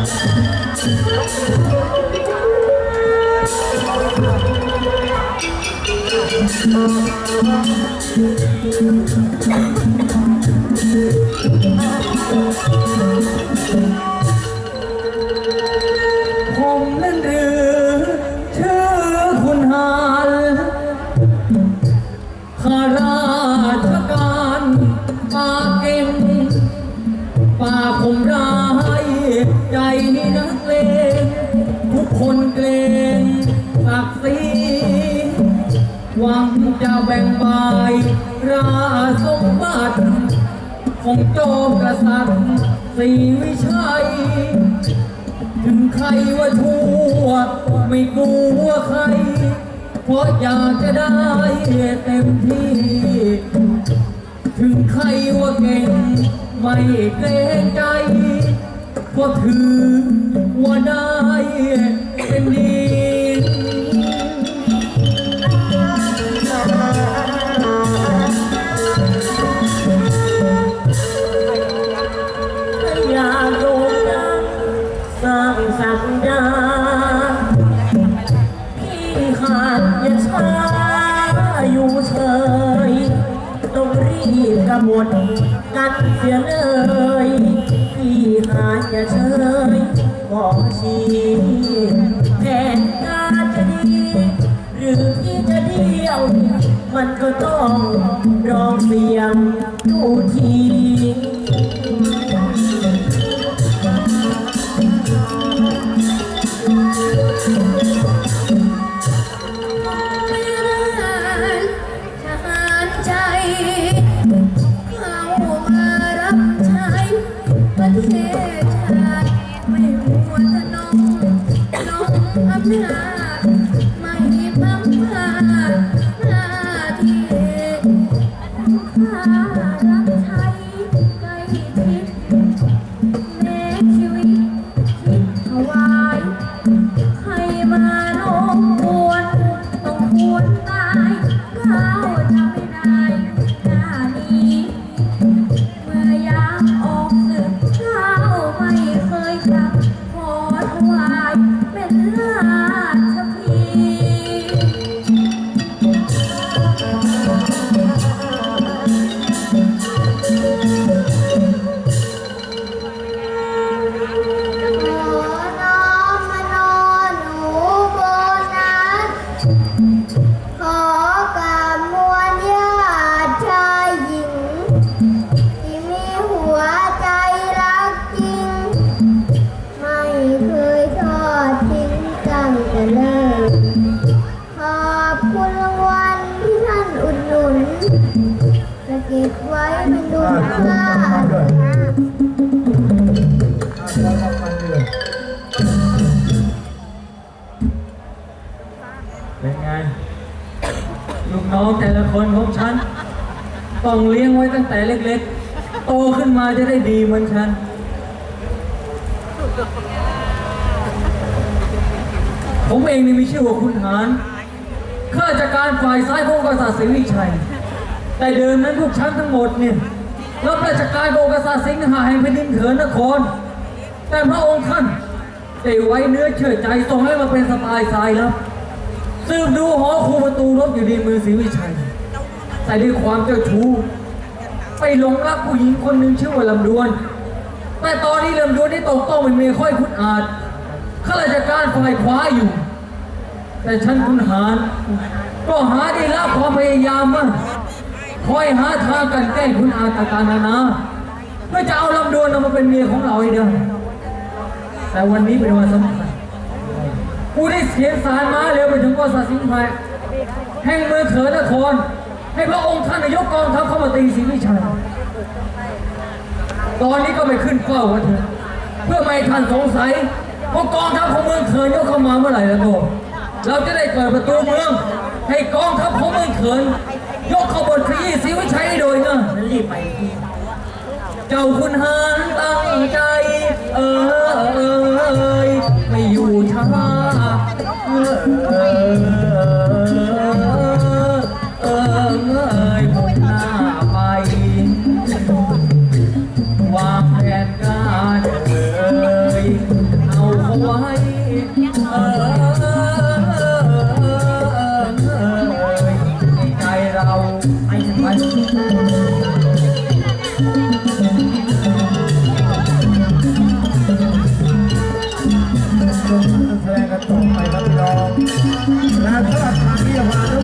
ผม ใจนี่นักเลงทุกคนเกรงศักดิ์ศรีหวังจะแบ่งบาย ราสมบัติของโจมกษัตริย์ศรีวิชัย ถึงใครว่าชั่ว ไม่กลัวใคร เพราะอยากจะได้เต็มที่ ถึงใครว่าเก่ง ไม่เกรงใจ เพราะถือว่าได้เป็นดีอยากโด่งดังสร้างสักดาพี่ขาดอย่าช้าอยู่เฉยต้องรีบกระหมดกันเสียเลย ที่หาย่าเชยขอชีแผนการจะดี หรือที่จะเดียว มันก็ต้องรองเสียงดูที่ ชาติไม่หัวทะนงน้องอำนาจ เริ่มขอบคุณรางวัลที่ท่านอุดหนุนจะเก็บไว้เป็นดุลค่าเป็นไง ลูกน้องแต่ละคนของฉัน ต้องเลี้ยงไว้ตั้งแต่เล็กๆ โตขึ้นมาจะได้ดีเหมือนฉัน ผมเองนี่มีชื่อว่าคุณหารข้าราชการฝ่ายซ้ายพระองค์กษัตริย์ศรีวิชัย แต่เดิมนั้นพวกฉันทั้งหมดเนี่ยรับราชการพระองค์กษัตริย์สิงหาแห่งแผ่นดินเถินนคร แต่พระองค์ท่านได้ไว้เนื้อเชื่อใจส่งให้มาเป็นสปายทรายแล้วสืบดูหอคูประตูรบอยู่ในมือศรีวิชัย แต่ด้วยความเจ้าชู้ไปหลงรักผู้หญิงคนหนึ่งชื่อว่าลำดวน แต่ตอนนี้ลำดวนได้ตกต้องเป็นเมียค่อยคุณอาจ ข้าราชการฝ่ายขวาอยู่ แต่ฉันคุณหาร ก็หาได้รับความพยายามมาคอยหาทางกันแกล้งคุณอาตางๆนานาเพื่อจะเอาลำดวนเอามาเป็นเมียของเราให้ได้แต่วันนี้เป็นวันสำคัญกูได้เขียนสารมาเร็วไปถึงกษัตริย์สิงห์ไพรแห่งเมืองเถินนคร ให้พระองค์ท่านนายกกองทัพเข้ามาตีศรีวิชัยตอนนี้ก็ไปขึ้นเฝ้ากันเถอะเพื่อไม่ให้ท่านสงสัยว่ากอง ขินยกเข้ามาเมื่อไหร่แล้วกเราจะได้เปิดประตูเมือง ให้กองทัพของเมืองเขิน ยกขบวนขยี้สีวิชัยให้โดยเงานั้นรีบไป เจ้าคุณหานตั้งใจ เออเออ Gracias.